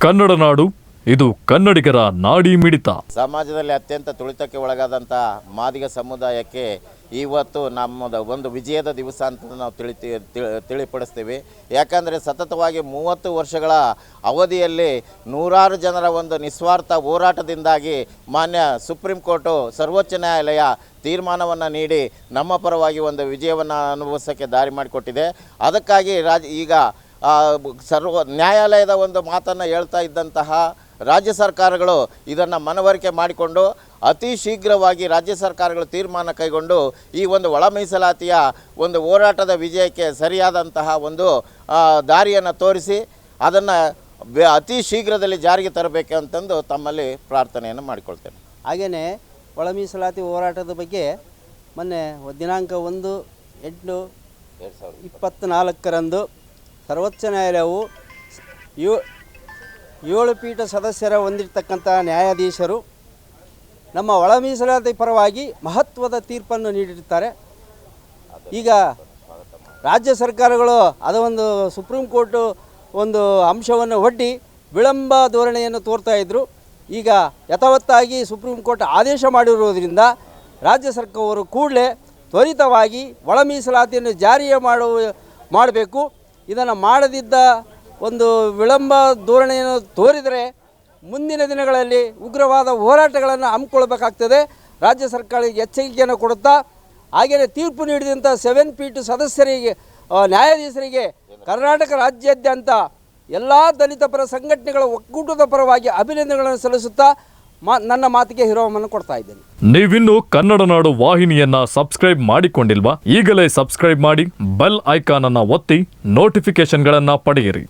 ಕನ್ನಡ ನಾಡು, ಇದು ಕನ್ನಡಿಗರ ನಾಡಿ ಮಿಡಿತ. ಸಮಾಜದಲ್ಲಿ ಅತ್ಯಂತ ತುಳಿತಕ್ಕೆ ಒಳಗಾದಂಥ ಮಾದಿಗ ಸಮುದಾಯಕ್ಕೆ ಇವತ್ತು ನಮ್ಮದ ಒಂದು ವಿಜಯದ ದಿವಸ ಅಂತ ನಾವು ತಿಳಿ- ತಿಳಿಪಡಿಸ್ತೀವಿ. ಯಾಕಂದರೆ ಸತತವಾಗಿ ಮೂವತ್ತು ವರ್ಷಗಳ ಅವಧಿಯಲ್ಲಿ ನೂರಾರು ಜನರ ಒಂದು ನಿಸ್ವಾರ್ಥ ಹೋರಾಟದಿಂದಾಗಿ ಮಾನ್ಯ ಸುಪ್ರೀಂ ಕೋರ್ಟು ಸರ್ವೋಚ್ಚ ನ್ಯಾಯಾಲಯ ತೀರ್ಮಾನವನ್ನು ನೀಡಿ ನಮ್ಮ ಪರವಾಗಿ ಒಂದು ವಿಜಯವನ್ನು ಅನುಭವಿಸೋಕ್ಕೆ ದಾರಿ ಮಾಡಿಕೊಟ್ಟಿದೆ. ಅದಕ್ಕಾಗಿ ರಾಜ, ಈಗ ಸರ್ವ ನ್ಯಾಯಾಲಯದ ಒಂದು ಮಾತನ್ನು ಹೇಳ್ತಾ ಇದ್ದಂತಹ ರಾಜ್ಯ ಸರ್ಕಾರಗಳು ಇದನ್ನು ಮನವರಿಕೆ ಮಾಡಿಕೊಂಡು ಅತಿ ಶೀಘ್ರವಾಗಿ ರಾಜ್ಯ ಸರ್ಕಾರಗಳು ತೀರ್ಮಾನ ಕೈಗೊಂಡು ಈ ಒಂದು ಒಳ ಮೀಸಲಾತಿಯ ಒಂದು ಹೋರಾಟದ ವಿಜಯಕ್ಕೆ ಸರಿಯಾದಂತಹ ಒಂದು ದಾರಿಯನ್ನು ತೋರಿಸಿ ಅದನ್ನು ಅತಿ ಶೀಘ್ರದಲ್ಲಿ ಜಾರಿಗೆ ತರಬೇಕು ಅಂತಂದು ತಮ್ಮಲ್ಲಿ ಪ್ರಾರ್ಥನೆಯನ್ನು ಮಾಡಿಕೊಳ್ತೇನೆ. ಹಾಗೆಯೇ ಒಳ ಮೀಸಲಾತಿ ಹೋರಾಟದ ಬಗ್ಗೆ ಮೊನ್ನೆ ದಿನಾಂಕ ಒಂದು ಎಂಟು ಇಪ್ಪತ್ತ್ನಾಲ್ಕರಂದು ಸರ್ವೋಚ್ಚ ನ್ಯಾಯಾಲಯವು ಏಳು ಪೀಠ ಸದಸ್ಯರ ಹೊಂದಿರತಕ್ಕಂಥ ನ್ಯಾಯಾಧೀಶರು ನಮ್ಮ ಒಳ ಮೀಸಲಾತಿ ಪರವಾಗಿ ಮಹತ್ವದ ತೀರ್ಪನ್ನು ನೀಡಿರ್ತಾರೆ ಈಗ ರಾಜ್ಯ ಸರ್ಕಾರಗಳು ಅದು ಒಂದು ಸುಪ್ರೀಂ ಕೋರ್ಟು ಒಂದು ಅಂಶವನ್ನು ಒಡ್ಡಿ ವಿಳಂಬ ಧೋರಣೆಯನ್ನು ತೋರ್ತಾ ಇದ್ದರು ಈಗ ಯಥಾವತ್ತಾಗಿ ಸುಪ್ರೀಂ ಕೋರ್ಟ್ ಆದೇಶ ಮಾಡಿರುವುದರಿಂದ ರಾಜ್ಯ ಸರ್ಕಾರವರು ಕೂಡಲೇ ತ್ವರಿತವಾಗಿ ಒಳ ಮೀಸಲಾತಿಯನ್ನು ಜಾರಿಯ ಮಾಡುವ ಮಾಡಬೇಕು. ಇದನ್ನು ಮಾಡದಿದ್ದ ಒಂದು ವಿಳಂಬ ಧೋರಣೆಯನ್ನು ತೋರಿದರೆ ಮುಂದಿನ ದಿನಗಳಲ್ಲಿ ಉಗ್ರವಾದ ಹೋರಾಟಗಳನ್ನು ಹಮ್ಮಿಕೊಳ್ಬೇಕಾಗ್ತದೆ ರಾಜ್ಯ ಸರ್ಕಾರಕ್ಕೆ ಎಚ್ಚರಿಕೆಯನ್ನು ಕೊಡುತ್ತಾ ಹಾಗೆಯೇ ತೀರ್ಪು ನೀಡಿದಂಥ ಸೆವೆನ್ ಪೀಟ್ ಸದಸ್ಯರಿಗೆ ನ್ಯಾಯಾಧೀಶರಿಗೆ ಕರ್ನಾಟಕ ರಾಜ್ಯಾದ್ಯಂತ ಎಲ್ಲ ದಲಿತ ಪರ ಸಂಘಟನೆಗಳ ಒಕ್ಕೂಟದ ಪರವಾಗಿ ಅಭಿನಂದನೆಗಳನ್ನು ಸಲ್ಲಿಸುತ್ತಾ ಮಾ, ನನ್ನ ಮಾತಿಗೆ ಹಿರೋಮನ್ನು ಕೊಡ್ತಾ ಇದ್ದೇನೆ. ನೀವಿನ್ನು ಕನ್ನಡ ನಾಡು ವಾಹಿನಿಯನ್ನ ಸಬ್ಸ್ಕ್ರೈಬ್ ಮಾಡಿಕೊಂಡಿಲ್ವಾ? ಈಗಲೇ ಸಬ್ಸ್ಕ್ರೈಬ್ ಮಾಡಿ, ಬೆಲ್ ಐಕಾನ್ ಅನ್ನ ಒತ್ತಿ ನೋಟಿಫಿಕೇಶನ್ಗಳನ್ನ ಪಡೆಯಿರಿ.